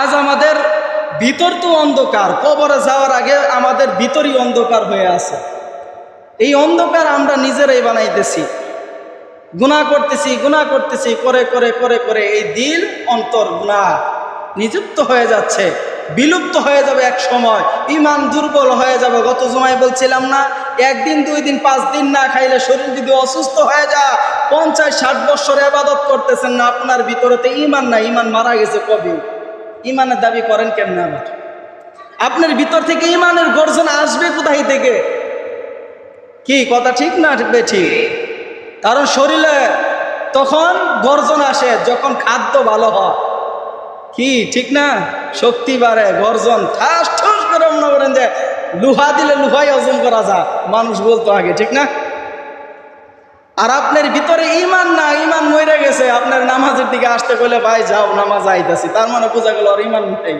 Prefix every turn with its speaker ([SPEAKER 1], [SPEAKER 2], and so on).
[SPEAKER 1] আজ আমাদের ভিতর তো অন্ধকার, কবরে যাওয়ার আগে আমাদের ভিতরই অন্ধকার হয়ে আছে। এই অন্ধকার আমরা নিজেরাই বানাইতেছি। গুণা করতেছি গুণা করতেছি, করে করে করে করে এই দিল অন্তর গুণা নিযুক্ত হয়ে যাচ্ছে, বিলুপ্ত হয়ে যাবে এক সময় ইমান দুর্বল হয়ে যাবে। গত সময় বলছিলাম না, একদিন, দুই দিন, পাঁচ দিন না খাইলে শরীর যদি অসুস্থ হয়ে যায়, পঞ্চাশ, ষাট বছর আবাদত করতেছেন না, আপনার ভিতরেতে ইমান না ইমান মারা গেছে কবি? ইমানের দাবি করেন কেমন আবার? আপনার ভিতর থেকে ইমানের গর্জন আসবে কোথায় থেকে? কি, কথা ঠিক না ঠিক? কারণ শরীরে তখন গর্জন আসে, যখন খাদ্য ভালো হয়। কি, ঠিক না? শক্তি বাড়ে, গর্জন। ঠাস ঠাস করে মনে করেন যে লুহা দিলে লুহাই অর্জন করা যায়। মানুষ বলতো আগে, ঠিক না? আর আপনার ভিতরে ইমান না ইমান মরে গেছে আপনার নামাজের দিকে আসতে বলে ভাই যাও নামাজ আইতাছি। তার মানে বোঝা গেল আর ইমান নেই।